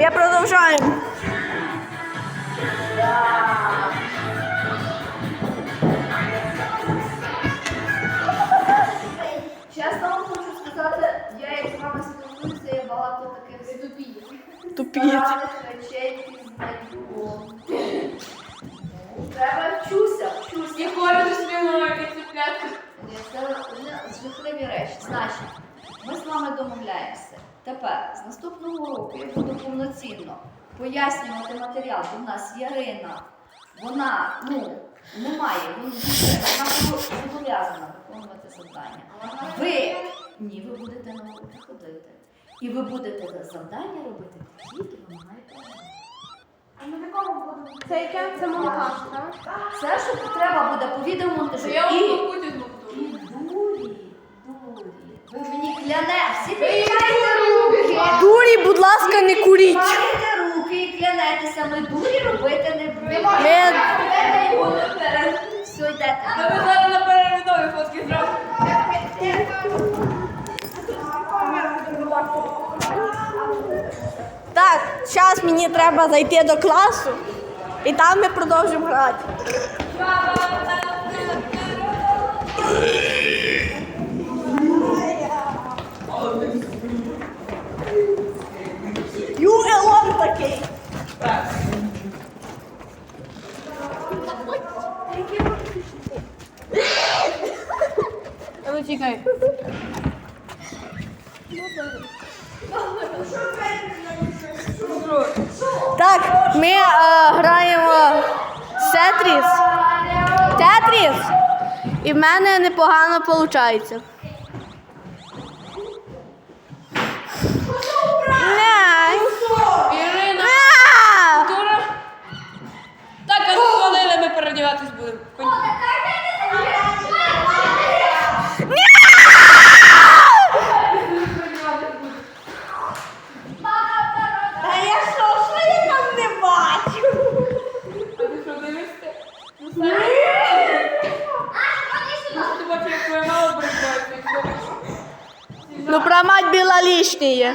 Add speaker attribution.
Speaker 1: Я продовжаю.
Speaker 2: Чесно вам хочу сказати, я як з вами спілкуюся, я багато таких.
Speaker 1: Тупіт.
Speaker 2: Поганих речей пізнаю. Треба вчуся, вчуся.
Speaker 3: І
Speaker 2: Це жахливі речі. Значить, ми з вами домовляємося. Тепер, з наступного року я буду повноцінно пояснювати матеріал. бо в нас Ярина, вона, ну, немає, вона зобов'язана виконувати завдання. Ви, ні, ви будете на уроки ходити. І ви будете завдання робити які ви маєте. робити.
Speaker 4: Це яке це монтаж, так?
Speaker 2: Це що треба буде по відеомонтажу.
Speaker 3: Я вам
Speaker 2: і
Speaker 3: буду.
Speaker 2: дурі, дурі. Ви мені кляне, всі піднімайте руки.
Speaker 1: Дурі, будь ласка, не куріть.
Speaker 2: Піднімайте руки і клянетеся, ми дурі робити не будемо.
Speaker 1: Ми...
Speaker 2: Все, йдете.
Speaker 3: Ви зараз на переглядові фотки зробите.
Speaker 1: Так, зараз мені треба зайти до класу, і там ми продовжимо грати.
Speaker 3: Ну чекай.
Speaker 1: Так, ми е, граємо Тетріс. Тетріс. І в мене непогано виходить.
Speaker 3: Ірина, Ну,
Speaker 1: про мать біла
Speaker 3: лишнее.